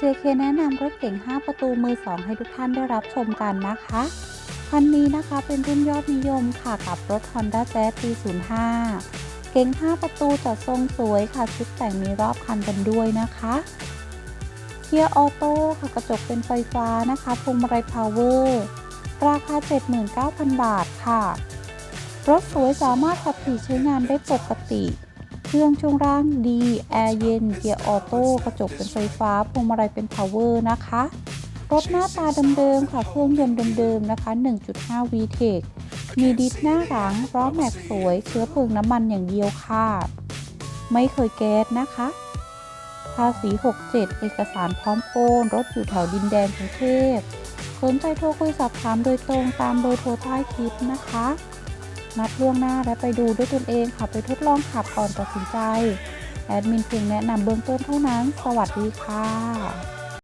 JK แนะนำรถเก๋ง 5 ประตูมือ 2 ให้ทุกท่านได้รับชมกันนะคะคันนี้นะคะเป็นรุ่นยอดนิยมค่ะกับรถ Honda Jazz ปี 05 เก๋ง 5 ประตูจัดทรงสวยค่ะชุดแต่งมีรอบคันกันด้วยนะคะเกียร์ออโต้ค่ะกระจกเป็นไฟฟ้านะคะพวงมาลัยพาวเวอร์ราคา 79,000 บาทค่ะ รถสวยสามารถขับขี่ใช้งานได้ปกติ เครื่องช่วงล่างดีแอร์เย็นเกียร์ออโต้กระจกเป็นไฟฟ้าพวงมาลัยเป็นพาวเวอร์นะคะรถหน้าตาเดิมๆค่ะ เครื่องยนต์เดิมๆนะคะ 1.5 VTEC มีดิสหน้าหลังล้อแม็กสวย เชื้อเพลิงน้ำมันอย่างเดียวค่ะ ไม่เคยแก๊สนะคะ ภาษี 67 เอกสารพร้อมโอนรถอยู่แถวดินแดงกรุงเทพสนใจโทรคุยสอบถามโดยตรงตามเบอร์โทรใต้คลิปนะคะ นัดล่วงหน้าและไปดูด้วยตนเองค่ะไปทดลองขับก่อนตัดสินใจ แอดมินเพียงแนะนำเบื้องต้นเท่านั้น สวัสดีค่ะ